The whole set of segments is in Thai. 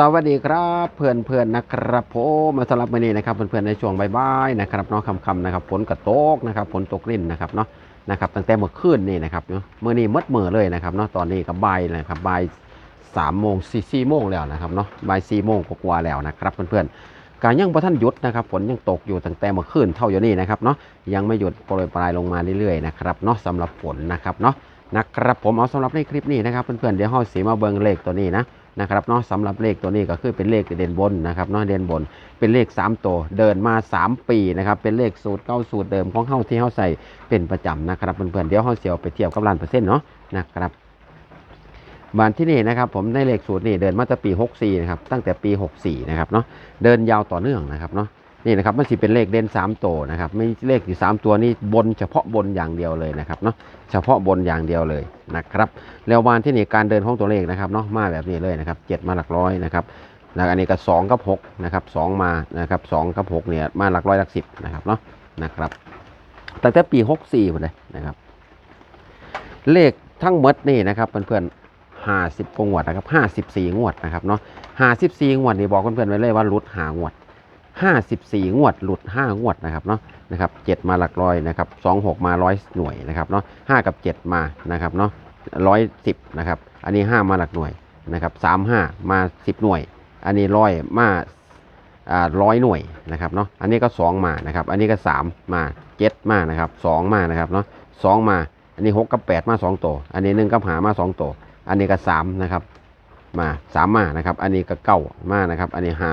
สวัสดีครับเพื่อนเพื่อนนะครับผมมาสำหรับวันนี้นะครับเพื่อนเพื่อนๆในช่วงบ่ายๆนะครับเน้องคำๆนะครับฝนกระตกนะครับฝนตกลิ่นนะครับเนาะนะครับตั้งแต่เมื่อคืนนี่นะครับเนาะเมื่อนี้มืดเมือเลยนะครับเนาะตอนนี้ก็บ่ายนะครับบ่ายสามโมงสี่สี่โมงแล้วนะครับเนาะบ่ายสี่โมงกว่าแล้วนะครับเพื่อนเพื่อนๆการยังประท่านหยุดนะครับฝนยังตกอยู่ตั้งแต่เมื่อคืนเท่าอยู่นี่นะครับเนาะยังไม่หยุดโปรยปลายลงมาเรื่อยๆนะครับเนาะสำหรับฝนนะครับเนาะนะครับผมเอาสำหรับในคลิปนี้นะครับเพื่อนๆเดี๋ยวห้อยสีมาเบิงเลขตัวนี้นะ นะครับเนาะสำหรับเลขตัวนี้ก็คือเป็นเลขเด่นบนนะครับเนาะเด่นบนเป็นเลข 3 ตัวเดินมา 3 ปีนะครับเป็นเลขสูตรเก้าสูตรเดิมของเฮาที่เฮาใส่เป็นประจำนะครับเพื่อนๆเดี๋ยวเฮาเสียวไปเทียบกับล้านเปอร์เซ็นต์เนาะนะครับบานที่นี่นะครับผมในเลขสูตรนี่เดินมาตั้งปี 64นะครับตั้งแต่ปี 64นะครับเนาะเดินยาวต่อเนื่องนะครับเนาะ นี่นะครับมันสิเป็นเลขเด่น3ตัวนะครับไม่เลขที่3ตัวนี่บนเฉพาะบนอย่างเดียวเลยนะครับเนาะเฉพาะบนอย่างเดียวเลยนะครับแล้ววันที่นี่การเดินของตัวเลขนะครับเนาะมาแบบนี้เลยนะครับเจ็ดมาหลักร้อยนะครับแล้วอันนี้ก็สองกับหกนะครับสองมานะครับสองกับหกเนี่ยมาหลักร้อยหลักสิบนะครับเนาะนะครับตั้งแต่ปีหกสี่หมดเลยนะครับ เลขทั้งหมดนี่นะครับเพื่อนๆห้าสิบกงวดนะครับห้าสิบสี่งวดนะครับเนาะห้าสิบสี่งวดนี่บอกเพื่อนๆไว้เลยว่าหลุดหางวด ห้าสิบสี่งวด หลุดห้างวดนะครับเนาะนะครับเจ็ดมาหลักร้อยนะครับสองหกมาร้อยหน่วยนะครับเนาะห้ากับเจ็ดมานะครับเนาะร้อยสิบนะครับอันนี้ห้ามาหลักหน่วยนะครับสามห้ามาสิบหน่วย อันนี้ร้อยมาอ่าร้อยหน่วยนะครับเนาะอันนี้ก็สองมานะครับอันนี้ก็สามมาเจ็ดมานะครับสองมานะครับเนาะสองมา อันนี้หกกับแปดมาสองตัว อันนี้หนึ่งกับหามาสองตัว อันนี้ก็สามนะครับมาสามมานะครับอันนี้ก็เก้ามานะครับอันนี้ห้า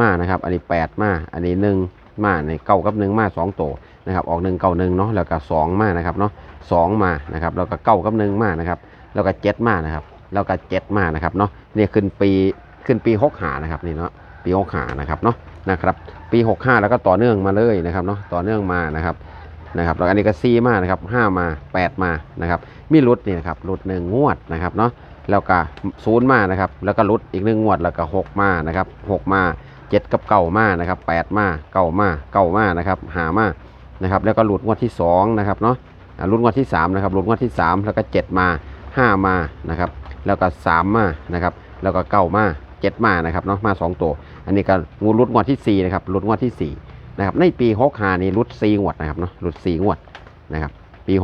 มานะครับ อันนี้แปดมา อันนี้หนึ่งมาในเก้ากับหนึ่งมาสองตัวนะครับ ออกหนึ่งเก้าหนึ่งเนาะ แล้วก็สองมานะครับเนาะสองมานะครับ แล้วก็เก้ากับหนึ่งมานะครับ แล้วก็เจ็ดมานะครับ แล้วก็เจ็ดมานะครับเนาะ นี่ขึ้นปีขึ้นปีหกหานะครับนี่เนาะ ปีหกหานะครับเนาะ นะครับ ปีหกห้าแล้วก็ต่อเนื่องมาเลยนะครับเนาะ ต่อเนื่องมานะครับนะครับแล้วอันนี้ก็ซีมานะครับห้ามาแปดมานะครับมีรุดนี่นะครับรุดหนึ่งงวดนะครับเนาะแล้วก็ศูนย์มานะครับแล้วก็รุดอีกหนึ่งงวดแล้วก็หกมานะครับหกมา เจ็ดกับเก้ามานะครับแปดมาเก้ามาเก้ามานะครับหามานะครับแล้วก็หลุดงวดที่สองนะครับเนาะอ่ารุ่นงวดที่3นะครับรุ่นงวดที่3แล้วก็7มา5มานะครับแล้วก็3มานะครับแล้วก็เก้ามา7มานะครับเนาะมา2ตัวอันนี้ก็งูรุ่นงวดที่4นะครับรุ่นงวดที่4นะครับในปี6 5นี่รุ่น4งวดนะครับเนาะรุ่น4งวดนะครับปี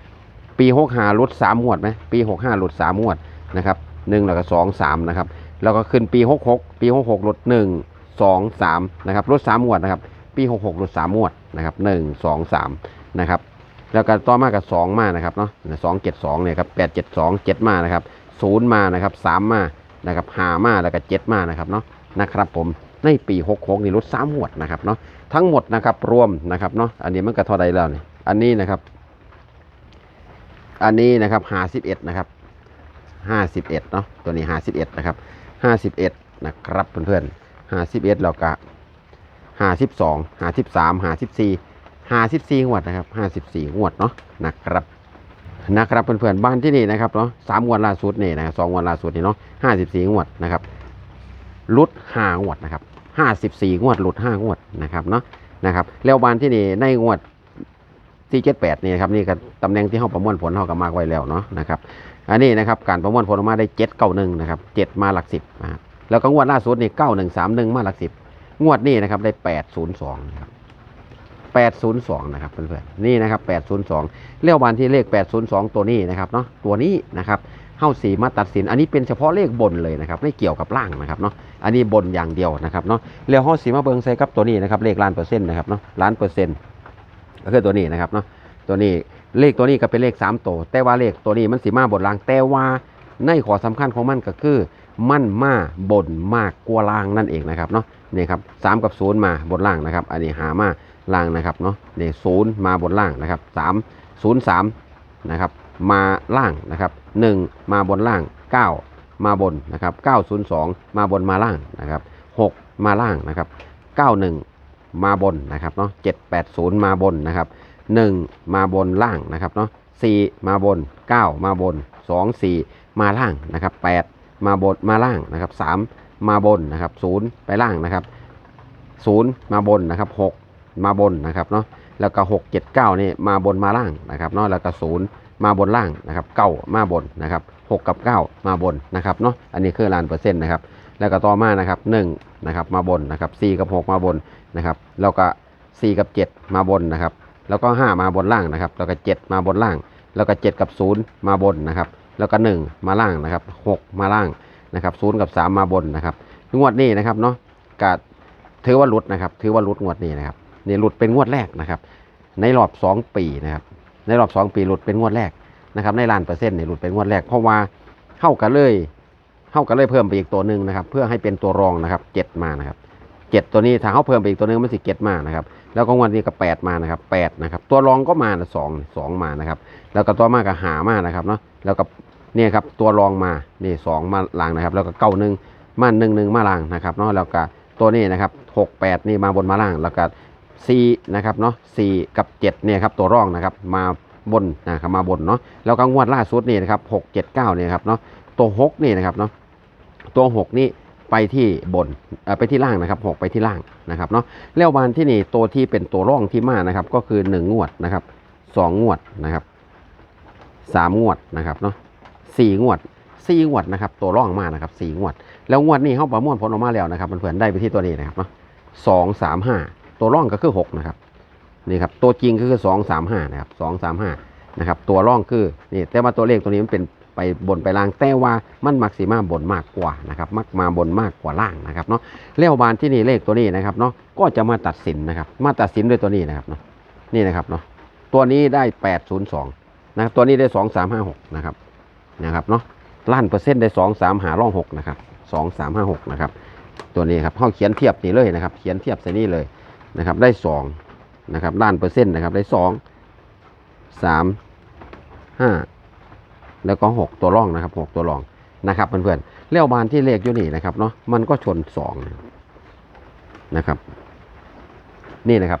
65ปี6 5รุ่น3งวดไหมปี65รุ่น3งวดนะครับ1แล้วก็2 3นะครับแล้วก็ขึ้นปี66ปี66รุ่น1 2 3นะครับรุ่น3งวดนะครับ ปี66รุ่น3งวดนะครับ1 2 3นะครับแล้วก็ต่อมากับสองมานะครับเนาะสองเจ็ดสองเนี่ยครับแปดเจ็ดสองเจ็ดมานะครับศูนย์มานะครับสามมานะครับหามาแล้วก็เจ็ดมานะครับเนาะนะครับผมในปีหกหกนี่ลดสามหมวดนะครับเนาะทั้งหมดนะครับรวมนะครับเนาะอันนี้มันก็เท่าใดแล้วเนี่ยอันนี้นะครับ อันนี้นะครับห้าสิบเอ็ดนะครับห้าสิบเอ็ดเนาะตัวนี้ห้าสิบเอ็ดนะครับห้าสิบเอ็ดนะครับเพื่อนๆ ห้าสิบเอ็ดแล้วก็ห้าสิบสองห้าสิบสามห้าสิบสี่ห้าสิบสี่งวดนะครับห้าสิบสี่งวดเนาะนะครับนะครับเพื่อนๆบ้านที่นี่นะครับเนาะสามงวดล่าสุดนี่นะสองงวดล่าสุดนี่เนาะห้าสิบสี่งวดนะครับลุดห้างวดนะครับห้าสิบสี่งวดลุดห้างวดนะครับเนาะนะครับแล้วบ้านที่นี่ในงวดที่เจ็ดแปดนี่ครับนี่ก็ตำแหน่งที่เขาประมวลผลเขาก็มากไว้แล้วเนาะนะครับอันนี้นะครับการประมวลผลออกมาได้เจ็ดเก้าหนึ่งนะครับเจ็ดมาหลักสิบนะครับ แล้วก็งวดล่าสุดนี่เก้าหนึ่งสามหนึ่งมาหลักสิบงวดนี้นะครับได้แปดศูนย์สองนะครับ802นย์สองนะครับเพื่อนๆนี่นะครับ802เลขวันที่เลข802ตัวนี้นะครับเนาะตัวนี้นะครับเฮ้าสีมาตัดสิน อันนี้เป็นเฉพาะเลขบนเลยนะครับไม่เกี่ยวกับล่างนะครับเนาะอันนี้บนอย่างเดียวนะครับเนาะแล้วเฮ้าสีมาเบิงใส่กับตัวนี้นะครับเลขล้านเปอร์เซ็นต์นะครับเนาะล้านเปอร์เซ็นต์ก็คือตัวนี้นะครับเนาะตัวนี้เลขตัวนี้ก็เป็นเลข3ตัวแต่ว่าเลขตัวนี้มันสีมาบนล่างแต่ว่าในขอสำคัญของมันก็คือ มั่นมาบนมากกว่าล่างนั่นเองนะครับเนาะนี่ครับสามกับศูนย์มาบนล่างนะครับ อันนี้หามาล่างนะครับเนาะนี่ศูนย์มาบนล่างนะครับสามศูนย์สามนะครับมาล่างนะครับหนึ่งมาบนล่างเก้ามาบนนะครับเก้าศูนย์สองมาบนมาล่างนะครับหกมาล่างนะครับเก้าหนึ่งมาบนนะครับเนาะเจ็ดแปดศูนย์มาบนนะครับหนึ่งมาบนล่างนะครับเนาะสี่มาบนเก้ามาบนสองสี่มาล่างนะครับแปด มาบนมาล่างนะครับสามมาบนนะครับศูนย์ไปล่างนะครับศูนย์มาบนนะครับหกมาบนนะครับเนาะแล้วก็หกเจ็ดเก้านี่มาบนมาล่างนะครับเนาะแล้วก็ศูนย์มาบนล่างนะครับเก้ามาบนนะครับห6กับ9มาบนนะครับเนาะอันนี้คือล้านเปอร์เซ็นต์นะครับแล้วก็ต่อมานะครับ1นะครับมาบนนะครับ4กับ6มาบนนะครับแล้วก็4กับ7มาบนนะครับแล้วก็5มาบนล่างนะครับแล้วก็7มาบนล่าง แล้วก็7กับ0มาบนนะครับ แล้วก็ 1 มาล่างนะครับ 6 มาล่างนะครับ0กับ 3 มาบนนะครับงวดนี้นะครับเนาะกะถือว่าหลุดนะครับ ถือว่าหลุดงวดนี้นะครับนี่หลุดเป็นงวดแรกนะครับ ในรอบ 2 ปีนะครับในรอบ 2 ปีหลุดเป็นงวดแรกนะครับในล้านเปอร์เซ็นต์เนี่ยหลุดเป็นงวดแรกเพราะว่าเข้ากันเลยเข้ากันเลยเพิ่มไปอีกตัวหนึ่งนะครับ เพื่อให้เป็นตัวรองนะครับเจ็ดมานะครับเจ็ดตัวนี้ถ้าเขาเพิ่มไปอีกตัวหนึ่งมันสิเจ็ดมานะครับแล้วก็งวดนี้ก็แปดมานะครับแปดนะครับ ตัวรองก็มาสองสองมานะครับ แล้วก็ตัวมากก็หามานะครับเนาะ แล้วก็เนี่ยครับตัวรองมานี่สองมาล่างนะครับ แล้วก็เก้าหนึ่งมาหนึ่งหนึ่งมาล่างนะครับเนาะแล้วก็ตัวนี้นะครับหกแปดนี่มาบนมาล่าง แล้วก็4นะครับเนาะ4กับ7เนี่ยครับตัวร่องนะครับมาบนนะครับมาบนเนาะแล้วก็งวดล่าสุดนี่นะครับ6 7 9เก้านี่ยครับเนาะตัว6นี่นะครับเนาะตัว6นี่ไปที่บนไปที่ล่างนะครับ6ไปที่ล่างนะครับเนาะแล้ววันที่นี่ตัวที่เป็นตัวร่องที่มานะครับ ก็คือ1งงวดนะครับ2งวดนะครับ 3งวดนะครับเนาะ4งวด4งวดนะครับ ตัวร่องมานะครับ4งวด แล้วงวดนี้เขาประมวลผลออกมาแล้วนะครับเพื่อนๆได้ไปที่ตัวนี้นะครับเนาะสองสามห้าตัวร่องก็คือหกนะครับนี่ครับตัวจริงก็คือสองสามห้านะครับสองสามห้านะครับตัวร่องคือนี่แต่ว่าตัวเลขตัวนี้มันเป็นไปบนไปล่างแต่ว่ามันมักสีมาบนมากกว่านะครับมักมาบนมากกว่าล่างนะครับเนาะแล้วบานที่นี่เลขตัวนี้นะครับเนาะก็จะมาตัดสินนะครับมาตัดสินด้วยตัวนี้นะครับเนาะนี่นะครับเนาะตัวนี้ได้แปดศูนย์สอง นะครับตัวนี้ได้สองสามห้าหกนะครับนะครับเนาะล้านเปอร์เซ็นต์ได้สองสามหาร่องหกนะครับสองสามห้าหกนะครับตัวนี้ครับเขาเขียนเทียบนี่เลยนะครับเขียนเทียบใส่นี่เลยนะครับได้สองนะครับล้านเปอร์เซ็นต์นะครับได้สองสามห้าแล้วก็หกตัวร่องนะครับหกตัวร่องนะครับเพื่อนๆเลี้ยวบานที่เลขอยู่นี่นะครับเนาะมันก็ชนสองนะครับ นี่นะครับ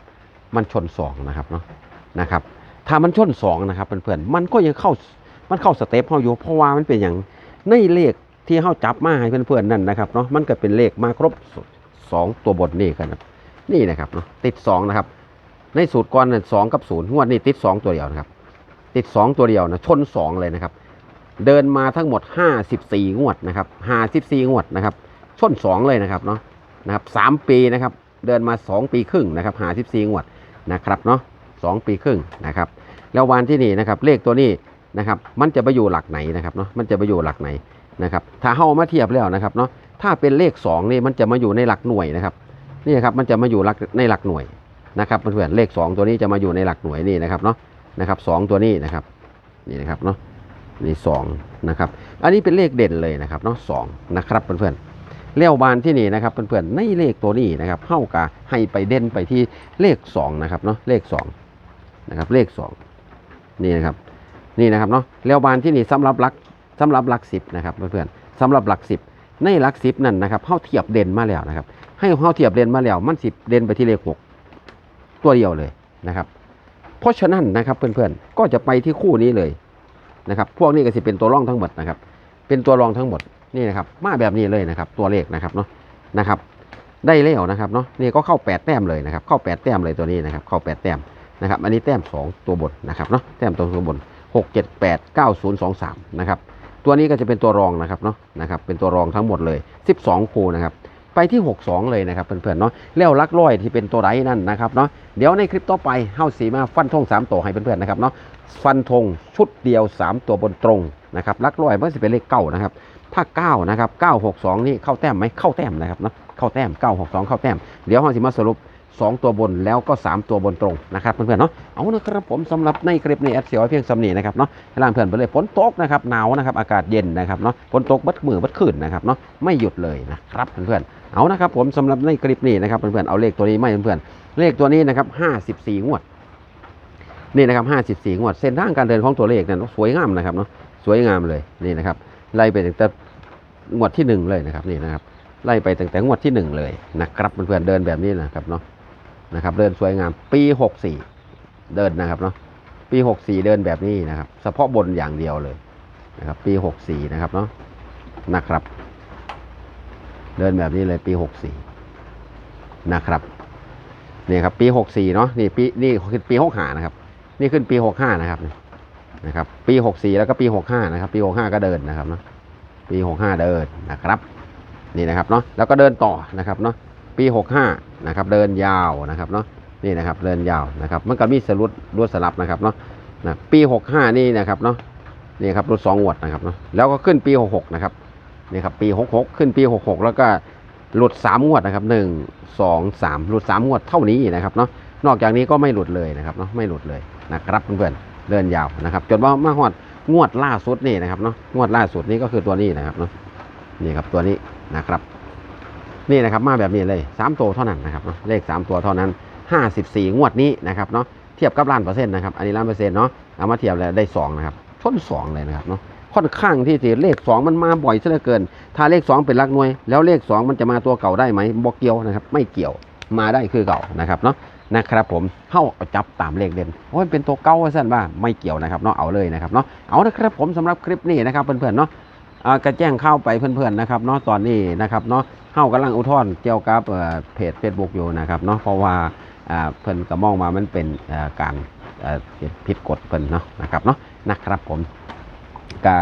มันชนสองนะครับเนาะนะครับ ถ้ามันชนสองนะครับเพื่อนๆมันก็ยังเข้ามันเข้าสเต็ปเขาอยู่เพราะว่ามันเป็นอย่างในเลขที่เขาจับมาให้เพื่อนๆนั่นนะครับเนาะมันก็เป็นเลขมาครบสองตัวบทนี่กันนะนี่นะครับเนาะติดสองนะครับในสูตรก่อนเนี่ยสองกับศูนย์งวดนี้ติดสองตัวเดียวนะครับ ติดสองตัวเดียวนะชนสองเลยนะครับ เดินมาทั้งหมดห้าสิบสี่งวดนะครับห้าสิบสี่งวดนะครับชนสองเลยนะครับเนาะนะครับสามปีนะครับ เดินมาสองปีครึ่งนะครับห้าสิบสี่งวดนะครับเนาะ สองปีครึ่งนะครับ แล้ววันที่นี่นะครับเลขตัวนี้นะครับมันจะไปอยู่หลักไหนนะครับเนาะมันจะไปอยู่หลักไหนนะครับถ้าเข้ามาเทียบแล้วนะครับเนาะถ้าเป็นเลข2นี่มันจะมาอยู่ในหลักหน่วยนะครับนี่ครับมันจะมาอยู่หลักในหลักหน่วยนะครับเพื่อนเลข 2 ตัวนี้จะมาอยู่ในหลักหน่วยนี่นะครับเนาะนะครับสตัวนี้นะครับนี่นะครับเนาะนี่สองนะครับอันนี้เป็นเลขเด่นเลยนะครับเนาะสองนะครับเพื่อนๆเลี้ยวบานที่นี่นะครับเพื่อนๆในเลขตัวนี้นะครับเข้ากาให้ไปเด่นไปที่เลข2นะครับเนาะเลข 2 นะครับเลข2นี่นะครับนี่นะครับเนาะแล้วบานที่นี่สำหรับหลักสำหรับหลักสิบนะครับเพื่อนๆสำหรับหลักสิบในหลักสิบนั่นนะครับเข้าเทียบเด่นมาแล้วนะครับ ให้เข้าเทียบเด่นมาแล้วมันสิบเด่นไปที่เลขหกตัวเดียวเลยนะครับ เพราะฉะนั้นนะครับเพื่อนๆก็จะไปที่คู่นี้เลยนะครับ พวกนี้ก็สิเป็นตัวรองทั้งหมดนะครับ เป็นตัวรองทั้งหมดนี่นะครับ มาแบบนี้เลยนะครับ ตัวเลขนะครับเนาะนะครับ ได้แล้วนะครับเนาะนี่ก็เข้าแปดแต้มเลยนะครับ เข้าแปดแต้มเลยตัวนี้นะครับ เข้าแปดแต้ม นะครับอันนี้แต้มสองตัวบนนะครับเนาะแต้มตัวบน 6 7 8 9 0 2 3นะครับตัวนี้ก็จะเป็นตัวรองนะครับเนาะนะครับเป็นตัวรองทั้งหมดเลย 12 คู่นะครับไปที่ 62 เลยนะครับเพื่อนๆเนาะแล้วลักร้อยที่เป็นตัวไรนั่นนะครับเนาะเดี๋ยวในคลิปต่อไปเฮาสีมาฟันธง3ตัวให้เพื่อนๆนะครับเนาะฟันธงชุดเดียว 3 ตัวบนตรงนะครับลักร้อยมันจะเป็นเลขเก้านะครับถ้า9นะครับ962 นี่เข้าแต้มไหมเข้าแต้มนะครับเนาะเข้าแต้ม 962 เข้าแต้มเดี๋ยวเฮาสิมาสรุป 2 ตัวบนแล้วก็ 3 ตัวบนตรงนะครับเพื่อนๆเนาะเอานะครับผมสำหรับในคลิปนี้แอดเสียวเพียงสำนีนะครับเนาะให้ล่างเพื่อนไปเลยฝนตกนะครับหนาวนะครับอากาศเย็นนะครับเนาะฝนตกบัดมือบัดคืนนะครับเนาะไม่หยุดเลยนะครับเพื่อนๆเอานะครับผมสำหรับในคลิปนี้นะครับเพื่อนๆเอาเลขตัวนี้ไม่เพื่อนๆเลขตัวนี้นะครับ54 งวดนี่นะครับ54 งวด เส้นทางการเดินของตัวเลขเนั้นสวยงามนะครับเนาะสวยงามเลยนี่นะครับไล่ไปตั้งแต่งวดที่หนึ่งเลยนะครับนี่นะครับไล่ไปตั้งแต่งวดที่หนึ่งเลยนะครับเพื่อนๆเดินแบบนี้นะครับเนาะ นะครับเดินสวยงาม ปี 64 เดินนะครับเนาะปี 64 เดินแบบนี้นะครับเฉพาะบนอย่างเดียวเลยนะครับปี 64 นะครับเนาะนะครับ เดินแบบนี้เลยปี 64 นะครับนี่ครับปี 64 เนาะนี่ปีนี่ขึ้นปี 65 นะครับ นี่ขึ้นปี 65 นะครับนะครับ ปีหกสี่แล้วก็ปีหกห้านะครับ ปีหกห้าก็เดินนะครับเนาะปีหกห้าเดินนะครับ นี่นะครับเนาะแล้วก็เดินต่อนะครับเนาะปีหกห้า นะครับเดินยาวนะครับเนาะนี่นะครับเดินยาวนะครับมันก็มีสรุปรวดสลับนะครับเนาะนะปีหกห้านี่นะครับเนาะนี่ครับรถสองงวดนะครับเนาะแล้วก็ขึ้นปีหกหกนะครับนี่ครับปีหกหกขึ้นปีหกหกแล้วก็หลุดสามงวดนะครับหนึ่งสองสามหลุดสามงวดเท่านี้นะครับเนาะนอกจากนี้ก็ไม่หลุดเลยนะครับเนาะไม่หลุดเลยนะครับเพื่อนๆเดินยาวนะครับจนว่ามาหอดงวดล่าสุดนี่นะครับเนาะงวดล่าสุดนี้ก็คือตัวนี้นะครับเนาะนี่ครับตัวนี้นะครับ นี่นะครับมาแบบนี้เลย 3 ตัวเท่านั้นนะครับเนาะเลข 3 ตัวเท่านั้น 54 งวดนี้นะครับเนาะเทียบกับล้านเปอร์เซ็นต์นะครับอันนี้ล้านเปอร์เซ็นต์เนาะเอามาเทียบแล้วได้2นะครับชน2เลยนะครับเนาะค่อนข้างที่จะเลข 2 มันมาบ่อยซะเหลือเกิน ถ้าเลข 2 เป็นลักหน่วย แล้วเลข 2 มันจะมาตัวเก่าได้ไหมบอกเกี่ยวนะครับไม่เกี่ยวมาได้คือเก่านะครับเนาะนะครับผมเข้าจับตามเลขเด่นโอ้ยเป็นตัวเก่าสั้นว่าไม่เกี่ยวนะครับเนาะเอาเลยนะครับเนาะเอานะครับผมสำหรับคลิปนี้นะครับเพื่อนๆเนาะอ่ากระแจ้งเข้าไปเพื่อนๆนะครับเนาะตอนนี้นะครับเนาะ เฮากำลังอุทธรณ์เกี่ยวกับเอ่อเพจ Facebook อยู่นะครับเนาะเพราะว่าเพิ่นก็มองมามันเป็นการผิดกฎเพิ่นเนาะนะครับเนาะนะครับผมก็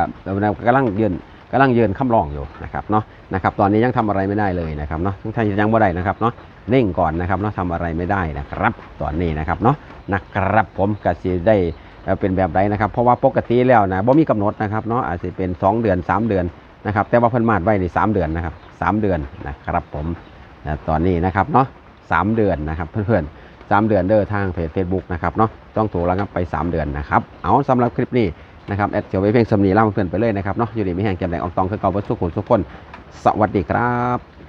กำลังยืนกำลังยืนคำร้องอยู่นะครับเนาะนะครับตอนนี้ยังทำอะไรไม่ได้เลยนะครับเนาะทั้งที่ยังบ่ได้นะครับเนาะเร่งก่อนนะครับเนาะทำอะไรไม่ได้นะครับ ตอนนี้นะครับเนาะนะครับผมก็สิได้เป็นแบบใดนะครับ เพราะว่าปกติแล้วนะบ่มีกำหนดนะครับเนาะอาจจะเป็น 2 เดือน 3 เดือน นะครับ แต่ว่าเพิ่นมาดไว้นี่3เดือนนะครับสามเดือนนะครับผมนะตอนนี้นะครับเนาะสามเดือนนะครับเพื่อนๆ3เดือนเด้อทางเพจเฟซบุ๊กนะครับเนาะต้องถูกระงับไป 3 เดือนนะครับเอาสำหรับคลิปนี้นะครับแอดเจียวไปเพียงสำนีเล่าเพื่อนไปเลยนะครับเนาะอยู่ดีไม่แห้งแก้มแดงอองตองคือเก่าวัสุขุนสุขคน สวัสดีครับ